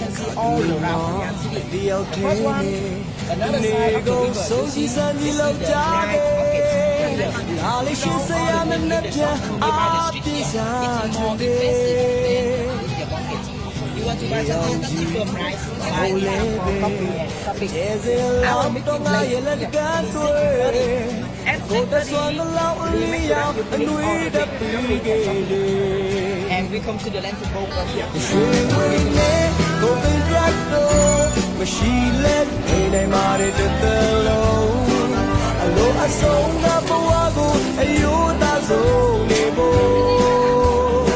can see all around the city. တယောက်တ The first ည်း one, နဲ့ another နေ side of the ကုန် river. ဆုံး You စီ see, စံကြီး this လောက် is ကြ the တ nice ယ် market. လာလေးရှင်းစရာမနဲ့ပြန် You အာ buy the street ပြေ here. စာ It's ချင် more တယ် expensive than the market. You want to buy something cheaper price, buy here for coffee and shopping. ကျေစင်လောက်တော့ငါရဲ့လက်ကတွေ့ကိုတဆွမ်းလောက်အလီရောက်အနွေးတပီကေလေ And we come to the land to go from here. ရွှေဝင်းနဲ့ကိုပင်ရက်တော့မရှိလက်နေနိုင်ပါတဲ့တစ်သက်လုံးအလိုအဆုံးကဘဝကိုအယိုးသားဆုံးနေဖို့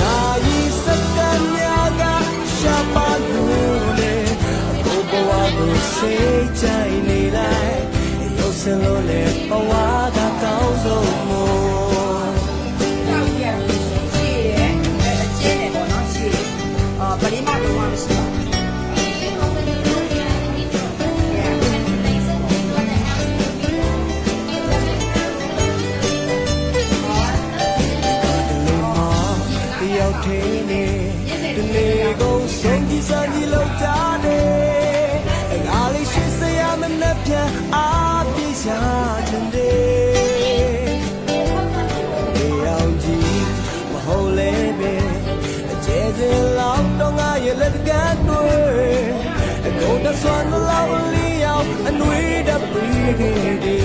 နာယီစက္ကန့်များကရှာပါလို့လေကိုဘဝကိုစိတ်ကြိုင်နေလိုက်ရုပ်စင်လို့လေဘဝ လေးမှလုံးဝမရှိပါဘူးဒီရောက်သေးနေဒီလေကိုစိတ်ကြီးစကြီးလောက်ကြတယ် ငါရဲ့လက်ကမ်းတွေ့အကုန်တဆွမ်းလောက်လေးရောက်အနှွေးတပီးခဲ့